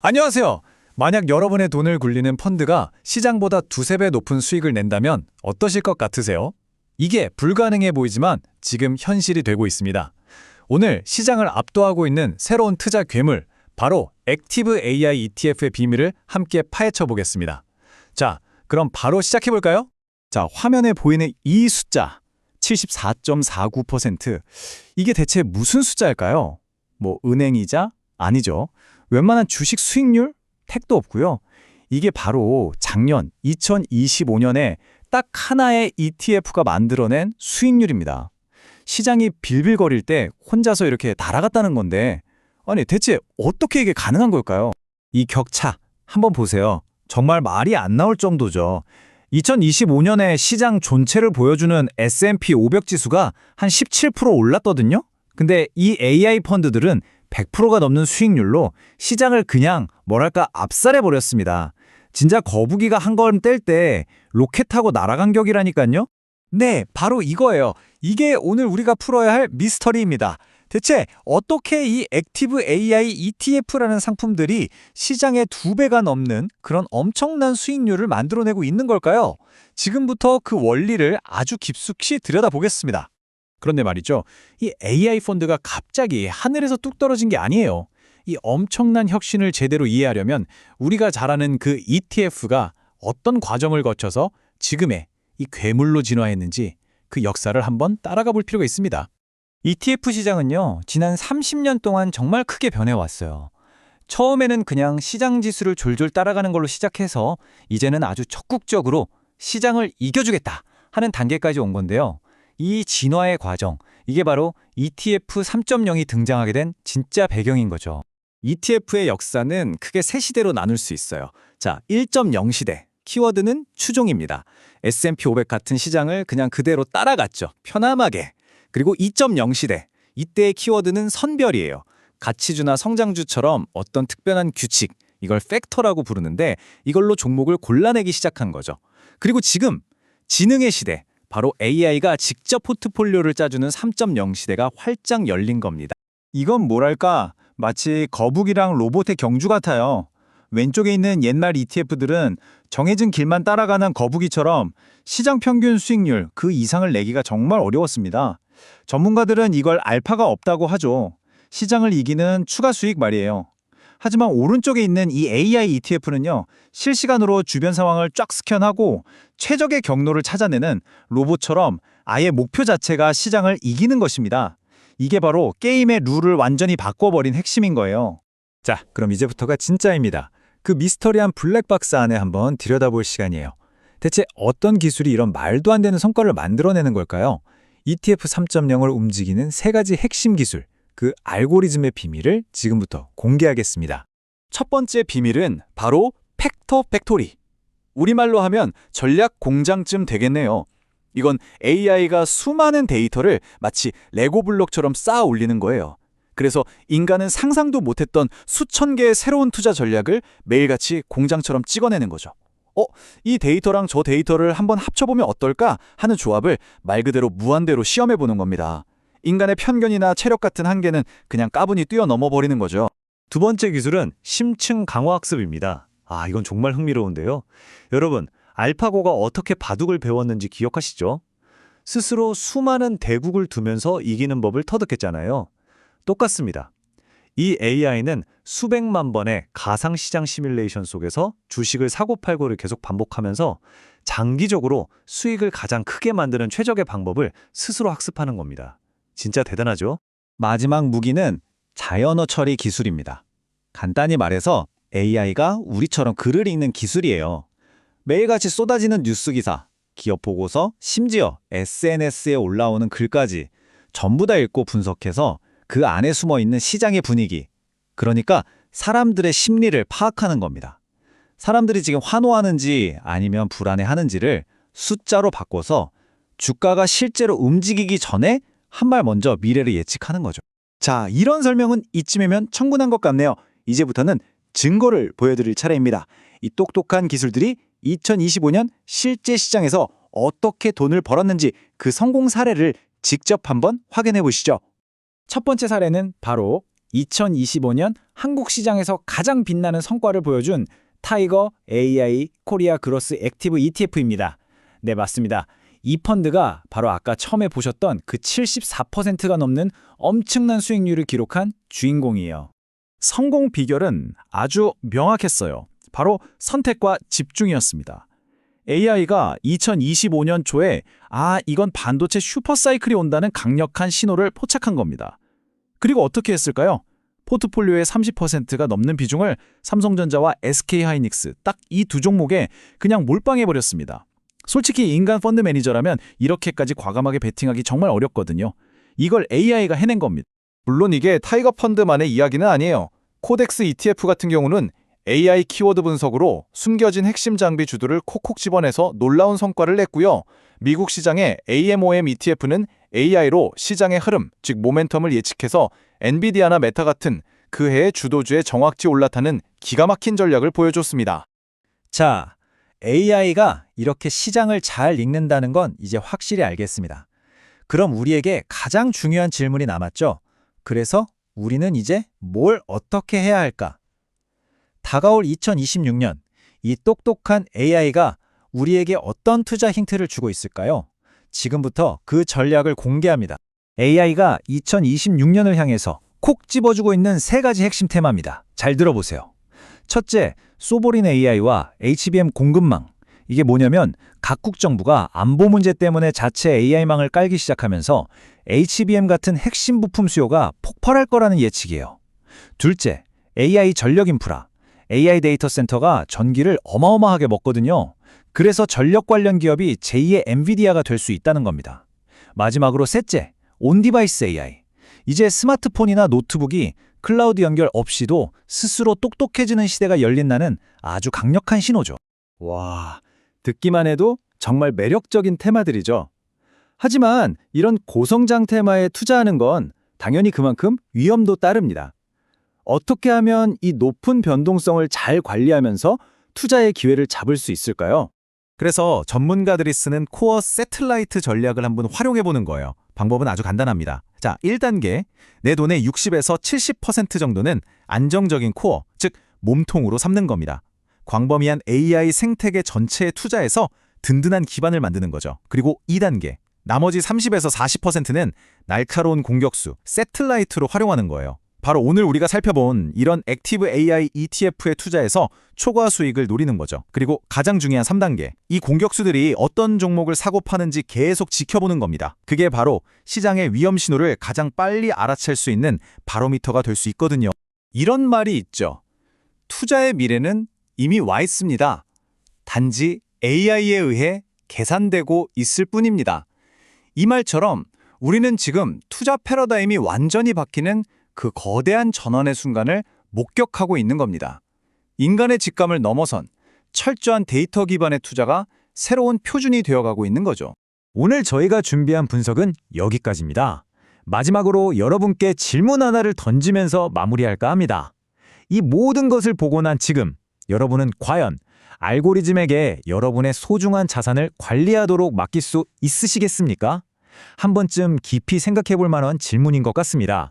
안녕하세요. 만약 여러분의 돈을 굴리는 펀드가 시장보다 두세 배 높은 수익을 낸다면 어떠실 것 같으세요? 이게 불가능해 보이지만 지금 현실이 되고 있습니다. 오늘 시장을 압도하고 있는 새로운 투자 괴물, 바로 액티브 AI ETF의 비밀을 함께 파헤쳐 보겠습니다. 자, 그럼 바로 시작해 볼까요? 자, 화면에 보이는 이 숫자 74.49%. 이게 대체 무슨 숫자일까요? 뭐 은행이자 아니죠. 웬만한 주식 수익률 택도 없고요. 이게 바로 작년 2025년에 딱 하나의 ETF가 만들어낸 수익률입니다. 시장이 빌빌거릴 때 혼자서 이렇게 날아갔다는 건데 아니 대체 어떻게 이게 가능한 걸까요? 이 격차 한번 보세요. 정말 말이 안 나올 정도죠. 2025년에 시장 전체를 보여주는 S&P 500 지수가 한 17% 올랐거든요. 근데 이 AI 펀드들은 100%가 넘는 수익률로 시장을 그냥 뭐랄까 압살해 버렸습니다. 진짜 거북이가 한 걸음 뗄 때 로켓 타고 날아간 격이라니까요. 네, 바로 이거예요. 이게 오늘 우리가 풀어야 할 미스터리입니다. 대체 어떻게 이 액티브 AI ETF라는 상품들이 시장의 두 배가 넘는 그런 엄청난 수익률을 만들어내고 있는 걸까요? 지금부터 그 원리를 아주 깊숙이 들여다보겠습니다. 그런데 말이죠. 이 AI 펀드가 갑자기 하늘에서 뚝 떨어진 게 아니에요. 이 엄청난 혁신을 제대로 이해하려면 우리가 잘 아는 그 ETF가 어떤 과정을 거쳐서 지금의 이 괴물로 진화했는지 그 역사를 한번 따라가 볼 필요가 있습니다. ETF 시장은요, 지난 30년 동안 정말 크게 변해왔어요. 처음에는 그냥 시장 지수를 졸졸 따라가는 걸로 시작해서 이제는 아주 적극적으로 시장을 이겨주겠다 하는 단계까지 온 건데요. 이 진화의 과정, 이게 바로 ETF 3.0이 등장하게 된 진짜 배경인 거죠. ETF의 역사는 크게 세 시대로 나눌 수 있어요. 자, 1.0 시대. 키워드는 추종입니다. S&P 500 같은 시장을 그냥 그대로 따라갔죠. 편안하게. 그리고 2.0 시대. 이때의 키워드는 선별이에요. 가치주나 성장주처럼 어떤 특별한 규칙, 이걸 팩터라고 부르는데 이걸로 종목을 골라내기 시작한 거죠. 그리고 지금 지능의 시대, 바로 AI가 직접 포트폴리오를 짜주는 3.0 시대가 활짝 열린 겁니다. 이건 뭐랄까 마치 거북이랑 로봇의 경주 같아요. 왼쪽에 있는 옛날 ETF들은 정해진 길만 따라가는 거북이처럼 시장 평균 수익률 그 이상을 내기가 정말 어려웠습니다. 전문가들은 이걸 알파가 없다고 하죠. 시장을 이기는 추가 수익 말이에요. 하지만 오른쪽에 있는 이 AI ETF는요, 실시간으로 주변 상황을 쫙 스캔하고 최적의 경로를 찾아내는 로봇처럼 아예 목표 자체가 시장을 이기는 것입니다. 이게 바로 게임의 룰을 완전히 바꿔버린 핵심인 거예요. 자, 그럼 이제부터가 진짜입니다. 그 미스터리한 블랙박스 안에 한번 들여다볼 시간이에요. 대체 어떤 기술이 이런 말도 안 되는 성과를 만들어내는 걸까요? ETF 3.0을 움직이는 세 가지 핵심 기술, 그 알고리즘의 비밀을 지금부터 공개하겠습니다. 첫 번째 비밀은 바로 팩터 팩토리. 우리말로 하면 전략 공장쯤 되겠네요. 이건 AI가 수많은 데이터를 마치 레고 블록처럼 쌓아 올리는 거예요. 그래서 인간은 상상도 못했던 수천 개의 새로운 투자 전략을 매일같이 공장처럼 찍어내는 거죠. 어, 이 데이터랑 저 데이터를 한번 합쳐보면 어떨까 하는 조합을 말 그대로 무한대로 시험해보는 겁니다. 인간의 편견이나 체력 같은 한계는 그냥 까분이 뛰어넘어 버리는 거죠. 두 번째 기술은 심층 강화 학습입니다. 아, 이건 정말 흥미로운데요. 여러분, 알파고가 어떻게 바둑을 배웠는지 기억하시죠? 스스로 수많은 대국을 두면서 이기는 법을 터득했잖아요. 똑같습니다. 이 AI는 수백만 번의 가상시장 시뮬레이션 속에서 주식을 사고팔고를 계속 반복하면서 장기적으로 수익을 가장 크게 만드는 최적의 방법을 스스로 학습하는 겁니다. 진짜 대단하죠? 마지막 무기는 자연어 처리 기술입니다. 간단히 말해서 AI가 우리처럼 글을 읽는 기술이에요. 매일같이 쏟아지는 뉴스 기사, 기업 보고서, 심지어 SNS에 올라오는 글까지 전부 다 읽고 분석해서 그 안에 숨어 있는 시장의 분위기, 그러니까 사람들의 심리를 파악하는 겁니다. 사람들이 지금 환호하는지 아니면 불안해하는지를 숫자로 바꿔서 주가가 실제로 움직이기 전에 한 발 먼저 미래를 예측하는 거죠. 자, 이런 설명은 이쯤이면 충분한 것 같네요. 이제부터는 증거를 보여드릴 차례입니다. 이 똑똑한 기술들이 2025년 실제 시장에서 어떻게 돈을 벌었는지 그 성공 사례를 직접 한번 확인해 보시죠. 첫 번째 사례는 바로 2025년 한국 시장에서 가장 빛나는 성과를 보여준 타이거 AI 코리아 그로스 액티브 ETF입니다. 네, 맞습니다. 이 펀드가 바로 아까 처음에 보셨던 그 74%가 넘는 엄청난 수익률을 기록한 주인공이에요. 성공 비결은 아주 명확했어요. 바로 선택과 집중이었습니다. AI가 2025년 초에 아, 이건 반도체 슈퍼사이클이 온다는 강력한 신호를 포착한 겁니다. 그리고 어떻게 했을까요? 포트폴리오의 30%가 넘는 비중을 삼성전자와 SK하이닉스 딱 이 두 종목에 그냥 몰빵해 버렸습니다. 솔직히 인간 펀드 매니저라면 이렇게까지 과감하게 베팅하기 정말 어렵거든요. 이걸 AI가 해낸 겁니다. 물론 이게 타이거 펀드만의 이야기는 아니에요. 코덱스 ETF 같은 경우는 AI 키워드 분석으로 숨겨진 핵심 장비 주들을 콕콕 집어내서 놀라운 성과를 냈고요. 미국 시장의 AMOM ETF는 AI로 시장의 흐름, 즉 모멘텀을 예측해서 엔비디아나 메타 같은 그 해의 주도주에 정확히 올라타는 기가 막힌 전략을 보여줬습니다. 자, AI가 이렇게 시장을 잘 읽는다는 건 이제 확실히 알겠습니다. 그럼 우리에게 가장 중요한 질문이 남았죠. 그래서 우리는 이제 뭘 어떻게 해야 할까? 다가올 2026년, 이 똑똑한 AI가 우리에게 어떤 투자 힌트를 주고 있을까요? 지금부터 그 전략을 공개합니다. AI가 2026년을 향해서 콕 집어주고 있는 세 가지 핵심 테마입니다. 잘 들어보세요. 첫째, 소보린 AI와 HBM 공급망. 이게 뭐냐면 각국 정부가 안보 문제 때문에 자체 AI망을 깔기 시작하면서 HBM 같은 핵심 부품 수요가 폭발할 거라는 예측이에요. 둘째, AI 전력 인프라. AI 데이터 센터가 전기를 어마어마하게 먹거든요. 그래서 전력 관련 기업이 제2의 엔비디아가 될 수 있다는 겁니다. 마지막으로 셋째, 온디바이스 AI. 이제 스마트폰이나 노트북이 클라우드 연결 없이도 스스로 똑똑해지는 시대가 열린다는 아주 강력한 신호죠. 와, 듣기만 해도 정말 매력적인 테마들이죠. 하지만 이런 고성장 테마에 투자하는 건 당연히 그만큼 위험도 따릅니다. 어떻게 하면 이 높은 변동성을 잘 관리하면서 투자의 기회를 잡을 수 있을까요? 그래서 전문가들이 쓰는 코어 세틀라이트 전략을 한번 활용해 보는 거예요. 방법은 아주 간단합니다. 자, 1단계. 내 돈의 60에서 70% 정도는 안정적인 코어, 즉 몸통으로 삼는 겁니다. 광범위한 AI 생태계 전체에 투자해서 든든한 기반을 만드는 거죠. 그리고 2단계. 나머지 30에서 40%는 날카로운 공격수, 세틀라이트로 활용하는 거예요. 바로 오늘 우리가 살펴본 이런 액티브 AI ETF에 투자해서 초과 수익을 노리는 거죠. 그리고 가장 중요한 3단계. 이 공격수들이 어떤 종목을 사고 파는지 계속 지켜보는 겁니다. 그게 바로 시장의 위험 신호를 가장 빨리 알아챌 수 있는 바로미터가 될 수 있거든요. 이런 말이 있죠. 투자의 미래는 이미 와 있습니다. 단지 AI에 의해 계산되고 있을 뿐입니다. 이 말처럼 우리는 지금 투자 패러다임이 완전히 바뀌는 그 거대한 전환의 순간을 목격하고 있는 겁니다. 인간의 직감을 넘어선 철저한 데이터 기반의 투자가 새로운 표준이 되어가고 있는 거죠. 오늘 저희가 준비한 분석은 여기까지입니다. 마지막으로 여러분께 질문 하나를 던지면서 마무리할까 합니다. 이 모든 것을 보고 난 지금 여러분은 과연 알고리즘에게 여러분의 소중한 자산을 관리하도록 맡길 수 있으시겠습니까? 한 번쯤 깊이 생각해 볼 만한 질문인 것 같습니다.